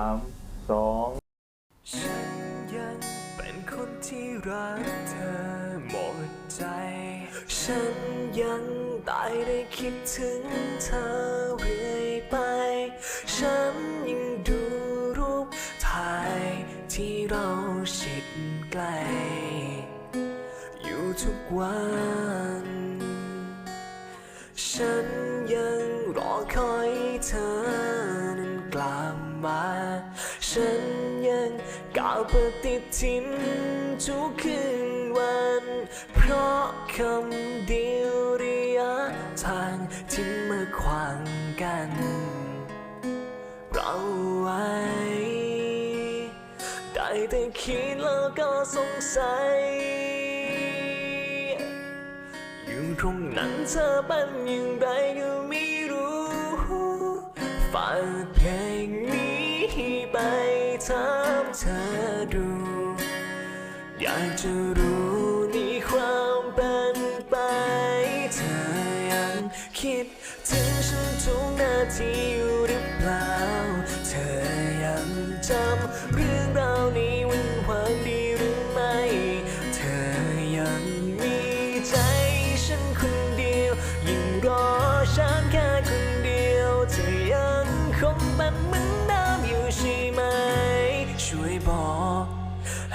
ามสองฉันยังเป็นคนที่รักเธอหมดใจ ฉันยังตายได้คิดถึงเธอเรื่อยไป ฉันยังดูรูปถ่ายที่เราชิดใกล้อยู่ทุกวัน ฉันยังรอคอยเธอนั้นกลับ มา ฉันยังก้าวปฏิทินทุกคืนวัน เพราะคำเดียวระยะทางที่มาขวางกัน เราไว้ได้แต่คิดแล้วก็สงสัยอยู่ตรงนั้นเธอเป็นอย่างไรก็ไม่รู้ฝากเพลงนี้ ถามเธอดู อยากจะรู้ในความเป็นไป เธอยังคิดถึงฉันทุกนาทีอยู่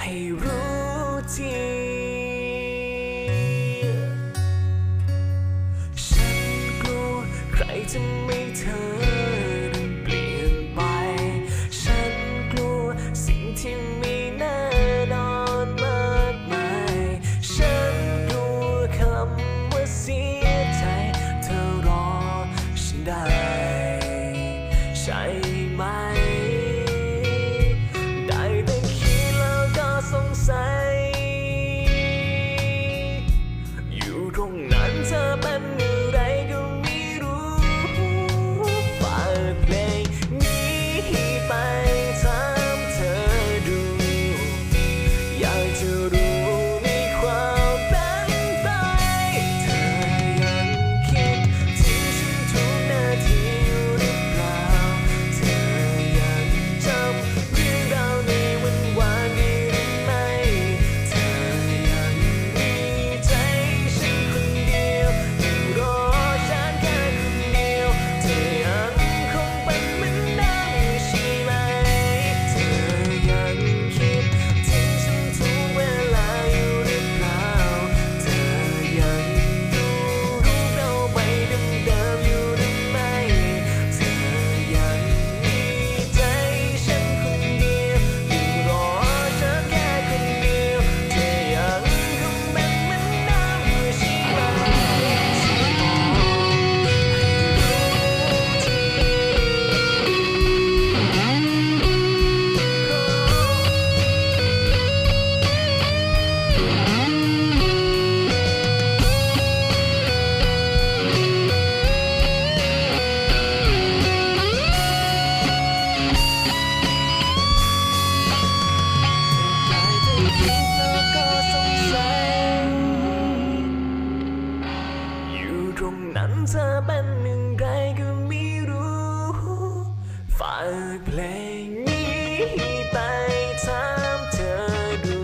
ให้รู้ทีฉันกลัวใครจะไม่เธอนั้นเปลี่ยนไป ฉันกลัวสิ่งที่ไม่แน่นอนมากมาย ฉันกลัวคำว่าเสียใจ เธอรอฉันได้ ใช่ เพลงนี้ไปถามเธอดู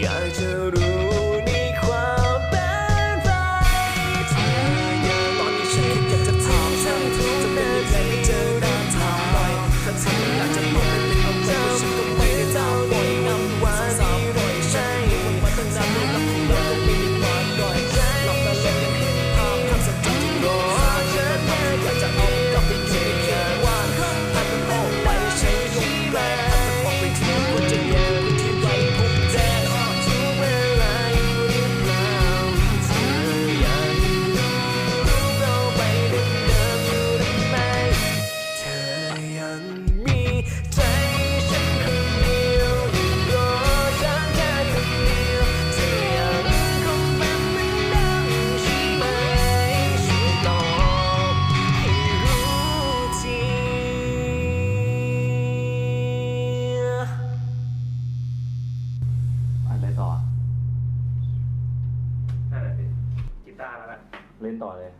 อยากจะรู้ เลย